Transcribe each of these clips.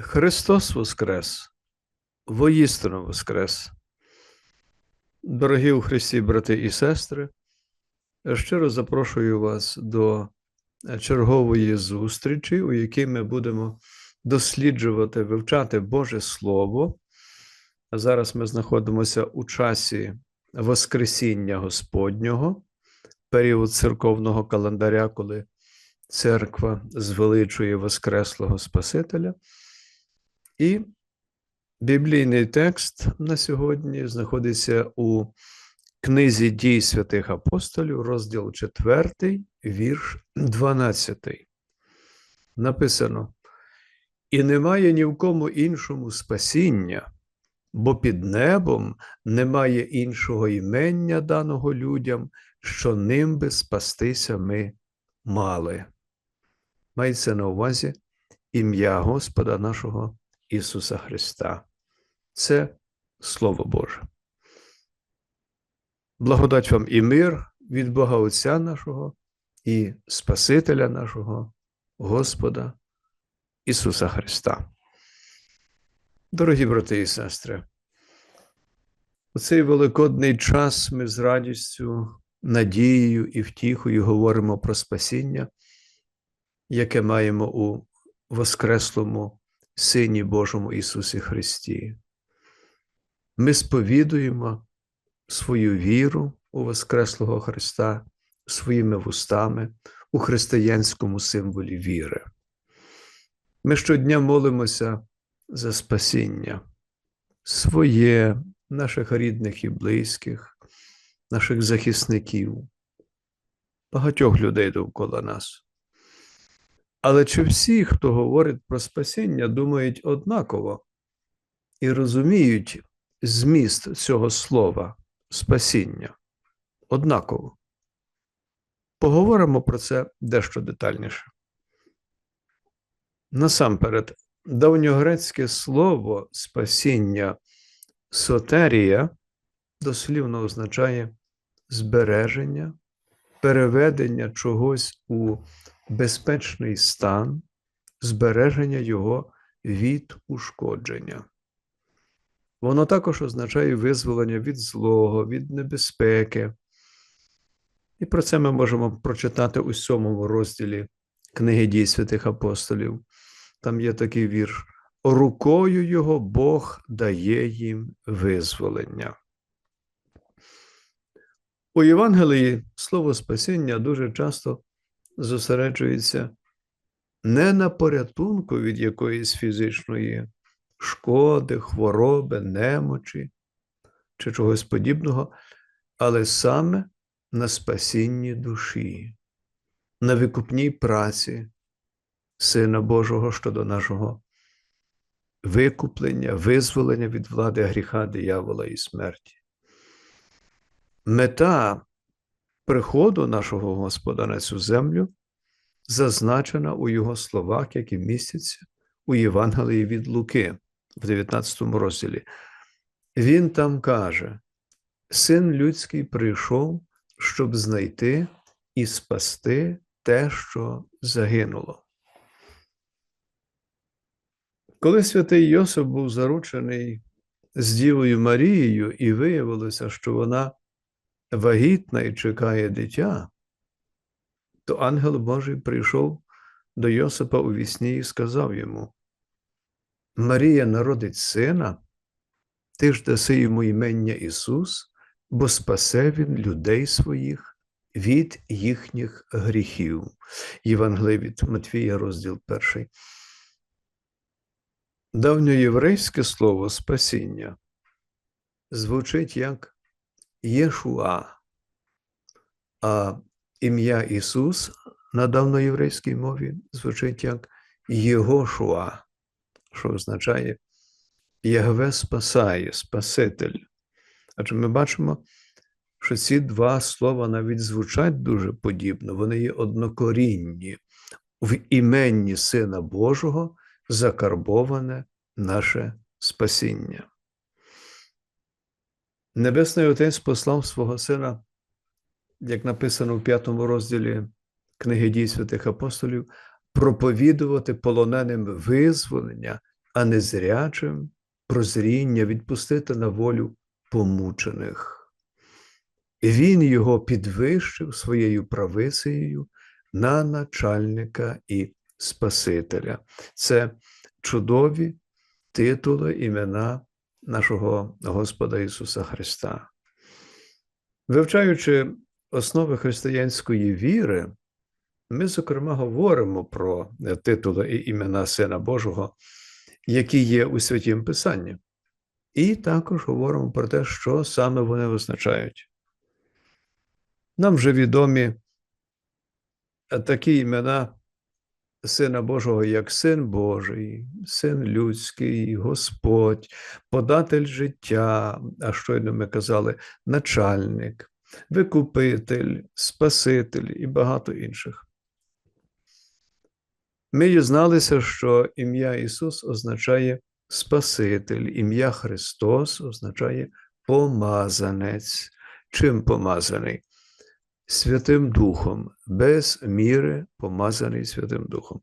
Христос Воскрес, воістину Воскрес. Дорогі у Христі, брати і сестри, щиро запрошую вас до чергової зустрічі, у якій ми будемо досліджувати, вивчати Боже Слово. Зараз ми знаходимося у часі Воскресіння Господнього, період церковного календаря, коли церква звеличує Воскреслого Спасителя. І біблійний текст на сьогодні знаходиться у книзі дій святих апостолів, розділ 4, вірш 12. Написано: І немає ні в кому іншому спасіння, бо під небом немає іншого імення даного людям, що ним би спастися ми мали. Мається на увазі ім'я Господа нашого Ісуса Христа. Це Слово Боже. Благодать вам і мир від Бога Отця нашого і Спасителя нашого, Господа Ісуса Христа. Дорогі брати і сестри, у цей великодний час ми з радістю, надією і втіхою говоримо про спасіння, яке маємо у Воскреслому Сині Божому Ісусі Христі. Ми сповідуємо свою віру у Воскреслого Христа своїми вустами у християнському символі віри. Ми щодня молимося за спасіння своє, наших рідних і близьких, наших захисників, багатьох людей довкола нас. Але чи всі, хто говорить про спасіння, думають однаково і розуміють зміст цього слова спасіння? Однаково. Поговоримо про це дещо детальніше. Насамперед, давньогрецьке слово спасіння сотерія дослівно означає збереження, переведення чогось у безпечний стан збереження його від ушкодження. Воно також означає визволення від злого, від небезпеки. І про це ми можемо прочитати у сьомому розділі книги дій святих апостолів. Там є такий вірш: рукою його Бог дає їм визволення. У Євангелії слово спасіння дуже часто зосереджується не на порятунку від якоїсь фізичної шкоди, хвороби, немочі чи чогось подібного, але саме на спасінні душі, на викупній праці Сина Божого щодо нашого викуплення, визволення від влади гріха, диявола і смерті. Мета приходу нашого Господа на цю землю зазначена у його словах, які містяться у Євангелії від Луки в 19 розділі. Він там каже: Син людський прийшов, щоб знайти і спасти те, що загинуло. Коли святий Йосип був заручений з Дівою Марією, і виявилося, що вона вагітна і чекає дитя, то ангел Божий прийшов до Йосипа у вісні і сказав йому: Марія народить сина, ти ж даси йому імення Ісус, бо спасе Він людей своїх від їхніх гріхів. Євангелій від Матвія, розділ 1. Давньоєврейське слово спасіння звучить як Єшуа, а ім'я Ісус на давноєврейській мові звучить як Єгошуа, що означає Ягве спасає, Спаситель. Адже ми бачимо, що ці два слова навіть звучать дуже подібно, вони є однокорінні в іменні Сина Божого закарбоване наше спасіння. Небесний Отець послав свого Сина, як написано в п'ятому розділі книги дій святих апостолів, проповідувати полоненим визволення а незрячим прозріння відпустити на волю помучених. Він його підвищив своєю правицею на начальника і Спасителя. Це чудові титули імена нашого Господа Ісуса Христа. Вивчаючи основи християнської віри, ми, зокрема, говоримо про титули і імена Сина Божого, які є у Святім Писанні. І також говоримо про те, що саме вони означають. Нам вже відомі такі імена Сина Божого, як Син Божий, Син Людський, Господь, податель життя, а щойно ми казали, начальник, викупитель, Спаситель і багато інших. Ми дізналися, що ім'я Ісус означає Спаситель, ім'я Христос означає помазанець. Чим помазаний? Святим Духом, без міри помазаний Святим Духом.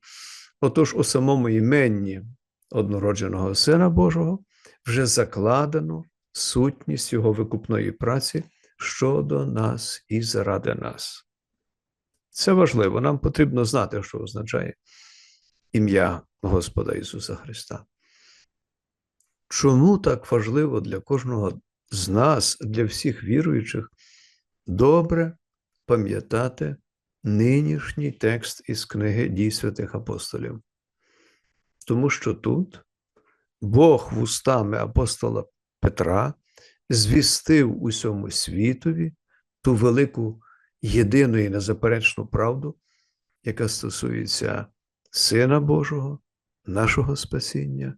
Отож, у самому іменні однородженого Сина Божого вже закладено сутність Його викупної праці щодо нас і заради нас. Це важливо. Нам потрібно знати, що означає ім'я Господа Ісуса Христа. Чому так важливо для кожного з нас, для всіх віруючих, добре пам'ятати нинішній текст із книги дій святих апостолів? Тому що тут Бог вустами апостола Петра звістив усьому світові ту велику єдину і незаперечну правду, яка стосується Сина Божого, нашого спасіння,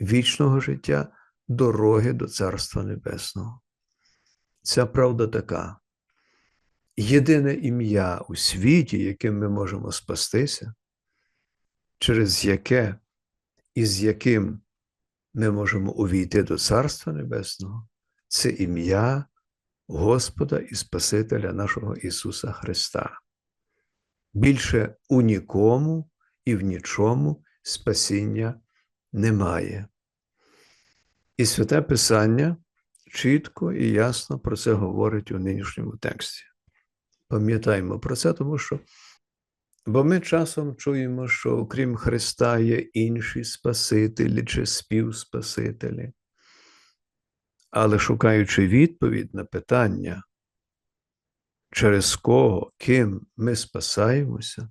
вічного життя, дороги до Царства Небесного. Ця правда така. Єдине ім'я у світі, яким ми можемо спастися, через яке і з яким ми можемо увійти до Царства Небесного, це ім'я Господа і Спасителя нашого Ісуса Христа. Більше у нікому і в нічому спасіння немає. І святе Писання чітко і ясно про це говорить у нинішньому тексті. Пам'ятаємо про це, тому що бо ми часом чуємо, що окрім Христа є інші Спасителі чи співспасителі. Але шукаючи відповідь на питання, через кого, ким ми спасаємося,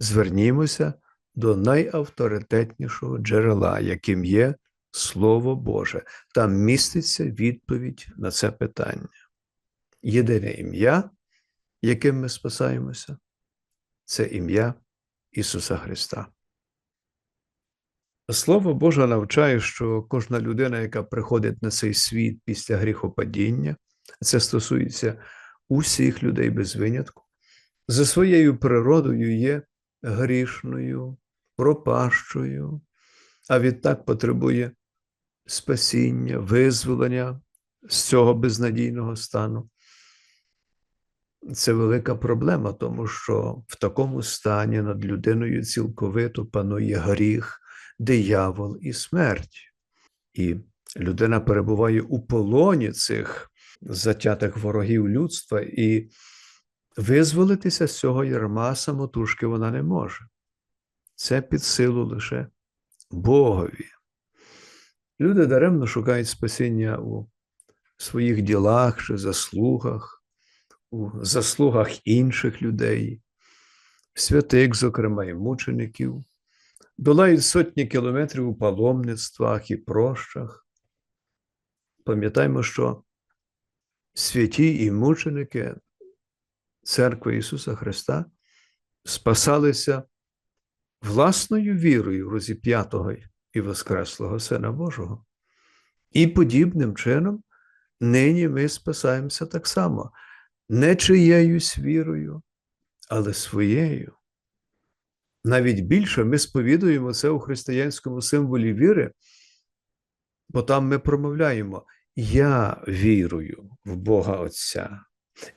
звернімося до найавторитетнішого джерела, яким є Слово Боже. Там міститься відповідь на це питання. Єдине ім'я, яким ми спасаємося, це ім'я Ісуса Христа. Слово Боже навчає, що кожна людина, яка приходить на цей світ після гріхопадіння, це стосується усіх людей без винятку, за своєю природою є грішною, пропащою, а відтак потребує спасіння, визволення з цього безнадійного стану. Це велика проблема, тому що в такому стані над людиною цілковито панує гріх, диявол і смерть. І людина перебуває у полоні цих затятих ворогів людства, і визволитися з цього ярма самотужки вона не може. Це під силу лише Богові. Люди даремно шукають спасіння у своїх ділах чи заслугах, у заслугах інших людей, святих, зокрема, і мучеників, долають сотні кілометрів у паломництвах і прощах. Пам'ятаємо, що святі і мученики Церкви Ісуса Христа спасалися власною вірою в розіп'ятого і Воскреслого Сина Божого. І подібним чином нині ми спасаємося так само, не чиєюсь вірою, але своєю. Навіть більше ми сповідуємо це у християнському символі віри, бо там ми промовляємо: Я вірую в Бога Отця,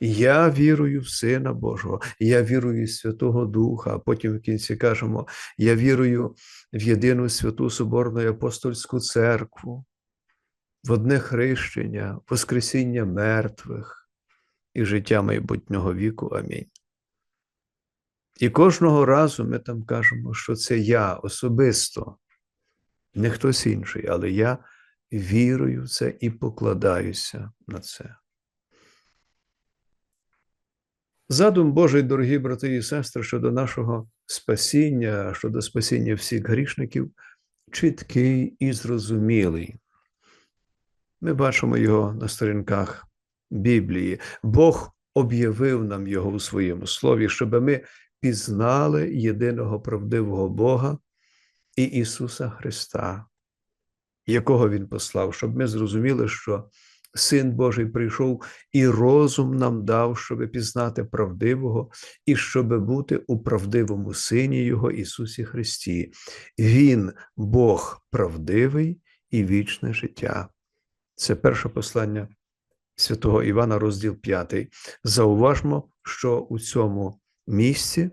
Я вірую в Сина Божого, я вірую в Святого Духа, а потім в кінці кажемо: я вірую в єдину святу Соборну і апостольську церкву, в одне хрещення, Воскресіння мертвих і життя майбутнього віку. Амінь. І кожного разу ми там кажемо, що це я особисто, не хтось інший, але я вірую в це і покладаюся на це. Задум Божий, дорогі брати і сестри, щодо нашого спасіння, щодо спасіння всіх грішників, чіткий і зрозумілий. Ми бачимо його на сторінках Біблії. Бог об'явив нам його у своєму слові, щоб ми пізнали єдиного правдивого Бога і Ісуса Христа, якого Він послав, щоб ми зрозуміли, що Син Божий прийшов і розум нам дав, щоб пізнати правдивого, і щоб бути у правдивому Сині Його Ісусі Христі. Він Бог правдивий і вічне життя. Це перше послання святого Івана, розділ 5. Зауважмо, що у цьому місці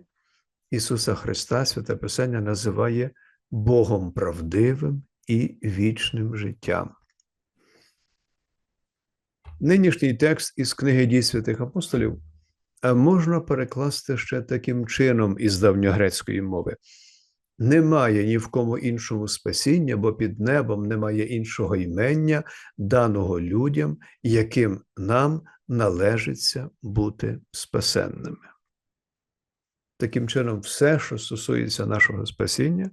Ісуса Христа Святе Писання називає Богом правдивим і вічним життям. Нинішній текст із книги дій святих апостолів можна перекласти ще таким чином із давньогрецької мови. Немає ні в кому іншому спасіння, бо під небом немає іншого імення, даного людям, яким нам належиться бути спасенними. Таким чином, все, що стосується нашого спасіння,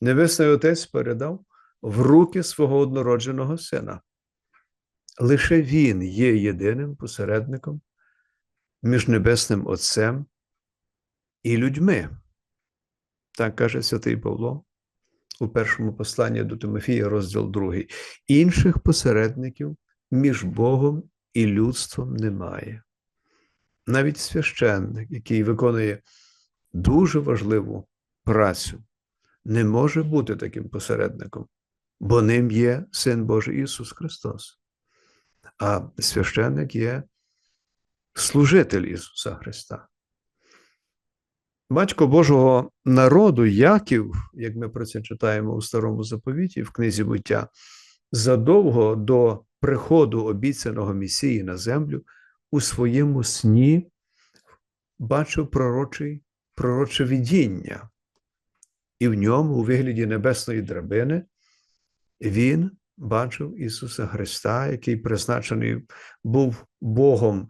Небесний Отець передав в руки свого однородженого сина. Лише Він є єдиним посередником між Небесним Отцем і людьми. Так каже святий Павло у першому посланні до Тимофія, розділ 2. Інших посередників між Богом і людством немає. Навіть священник, який виконує дуже важливу працю, не може бути таким посередником, бо ним є Син Божий Ісус Христос а священник є служитель Ісуса Христа. Батько Божого народу, Яків, як ми про це читаємо у старому заповіті в книзі буття, задовго до приходу обіцяного Месії на землю у своєму сні бачив пророчий, пророче видіння, і в ньому, у вигляді небесної драбини, він бачив Ісуса Христа, який призначений був Богом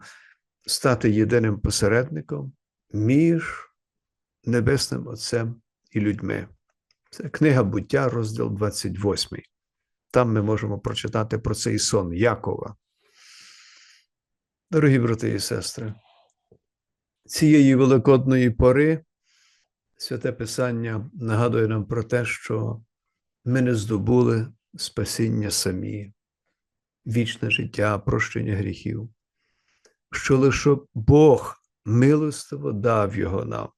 стати єдиним посередником між Небесним Отцем і людьми. Це книга буття, розділ 28. Там ми можемо прочитати про цей сон Якова. Дорогі брати і сестри, цієї великодної пори святе Писання нагадує нам про те, що ми не здобули спасіння самі, вічне життя, прощення гріхів, що лише Бог милостиво дав його нам,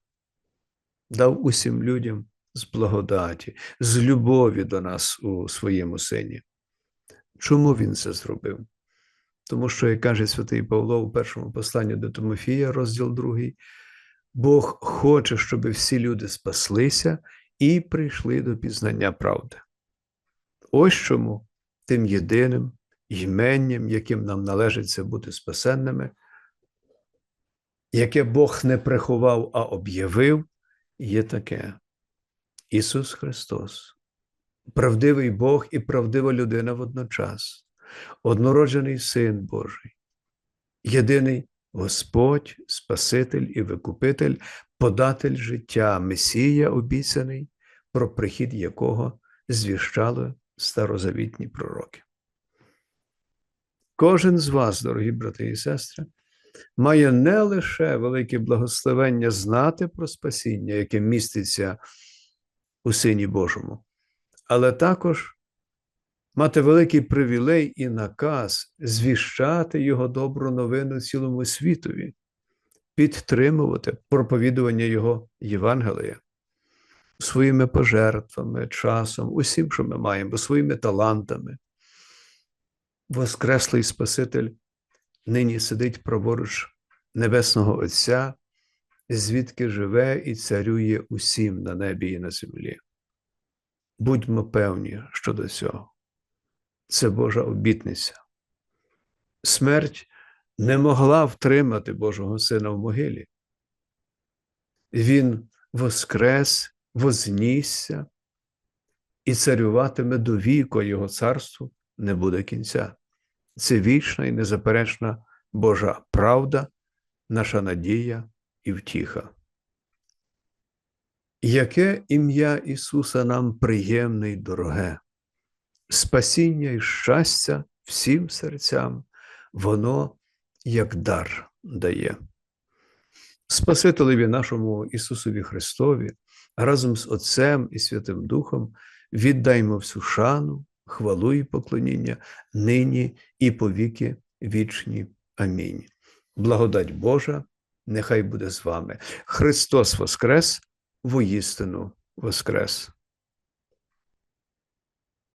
дав усім людям з благодаті, з любові до нас у своєму сині. Чому він це зробив? Тому що, як каже святий Павло у першому посланні до Тимофія, розділ 2, Бог хоче, щоб всі люди спаслися і прийшли до пізнання правди. Ось чому тим єдиним іменням, яким нам належиться бути спасенними, яке Бог не приховав, а об'явив, є таке Ісус Христос, правдивий Бог і правдива людина водночас, однороджений Син Божий, єдиний Господь, Спаситель і Викупитель, податель життя, Месія обіцяний, про прихід якого звіщало старозавітні пророки. Кожен з вас, дорогі брати і сестри, має не лише велике благословення знати про спасіння, яке міститься у Сині Божому, але також мати великий привілей і наказ звіщати Його добру новину цілому світові, підтримувати проповідування Його Євангелія своїми пожертвами, часом, усім, що ми маємо, своїми талантами. Воскреслий Спаситель нині сидить праворуч Небесного Отця, звідки живе і царює усім на небі і на землі. Будьмо певні щодо цього. Це Божа обітниця. Смерть не могла втримати Божого Сина в могилі. Він воскрес, вознісся і царюватиме до віку, його царству не буде кінця. Це вічна і незаперечна Божа правда, наша надія і втіха. Яке ім'я Ісуса нам приємне й дороге, спасіння і щастя всім серцям, воно як дар дає. Спасителеві нашому Ісусові Христові разом з Отцем і Святим Духом віддаймо всю шану, хвалу і поклоніння нині і повіки вічні. Амінь. Благодать Божа, нехай буде з вами. Христос Воскрес, воістину Воскрес.